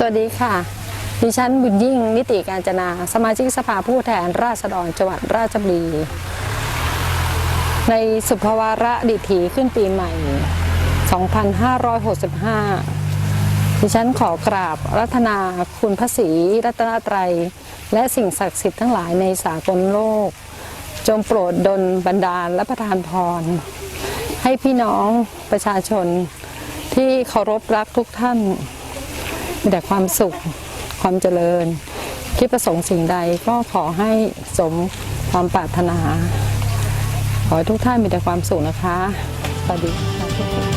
สวัสดีค่ะ ดิฉันบุญยิ่งนิติการจนา สมาชิกสภาผู้แทนราษฎรจังหวัดราชบุรี ในสุภวาระดิถีขึ้นปีใหม่ 2565 ดิฉันขอกราบรัตนาคุณพระศรีรัตนตรัย และสิ่งศักดิ์สิทธิ์ทั้งหลายในสากลโลก จงโปรดดลบันดาลและประทานพร ให้พี่น้องประชาชนที่เคารพรักทุกท่าน มีแต่ความสุขความเจริญ คิดประสงค์สิ่งใดก็ขอให้สมความปรารถนา ขอให้ทุกท่านมีแต่ความสุขนะคะสวัสดีค่ะ